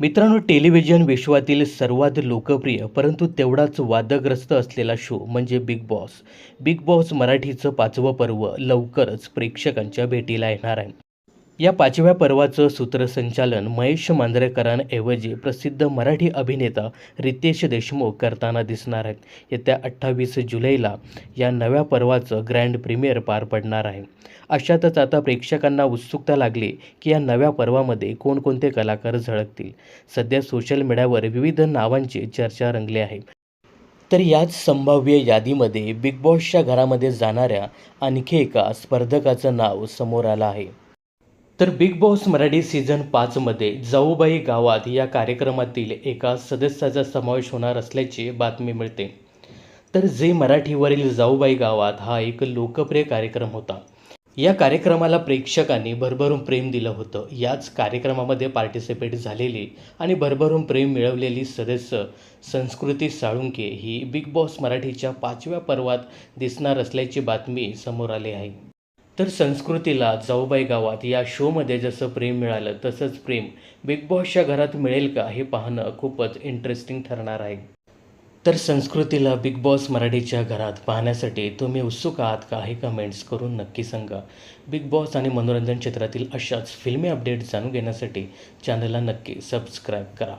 मित्रांनो टेलिव्हिजन विश्वातील सर्वात लोकप्रिय परंतु तेवढाच वादग्रस्त असलेला शो म्हणजे बिग बॉस बिग बॉस मराठीचं पाचवं पर्व लवकरच प्रेक्षकांच्या भेटीला येणार आहे. या पाचव्या पर्वाचं सूत्रसंचालन महेश मांजरेकरांऐवजी प्रसिद्ध मराठी अभिनेता रितेश देशमुख करताना दिसणार आहेत येत्या अठ्ठावीस जुलैला या नव्या पर्वाचं ग्रँड प्रीमियर पार पडणार आहे. अशातच आता प्रेक्षकांना उत्सुकता लागली की या नव्या पर्वामध्ये कोणकोणते कलाकार झळकतील. सध्या सोशल मीडियावर विविध नावांची चर्चा रंगली आहे. तर याच संभाव्य यादीमध्ये बिग बॉसच्या घरामध्ये जाणाऱ्या आणखी एका स्पर्धकाचं नाव समोर आलं आहे. तर बिग बॉस मराठी सीझन पाचमध्ये जाऊबाई गावात या कार्यक्रमातील एका सदस्याचा समावेश होणार असल्याची बातमी मिळते. तर जे मराठीवरील जाऊबाई गावात हा एक लोकप्रिय कार्यक्रम होता. या कार्यक्रमाला प्रेक्षकांनी भरभरून प्रेम दिलं होतं. याच कार्यक्रमामध्ये पार्टिसिपेट झालेली आणि भरभरून प्रेम मिळवलेली सदस्य संस्कृती साळुंके ही बिग बॉस मराठीच्या पाचव्या पर्वात दिसणार असल्याची बातमी समोर आली आहे. तर संस्कृतीला जाऊबाई गावात या शोमध्ये जसं प्रेम मिळालं तसंच प्रेम बिग बॉसच्या घरात मिळेल का हे पाहणं खूपच इंटरेस्टिंग ठरणार आहे. तर संस्कृतीला बिग बॉस मराठीच्या घरात पाहण्यासाठी तुम्ही उत्सुक आहात का हे कमेंट्स करून नक्की सांगा. बिग बॉस आणि मनोरंजन क्षेत्रातील अशाच फिल्मी अपडेट जाणून घेण्यासाठी चॅनलला नक्की सबस्क्राईब करा.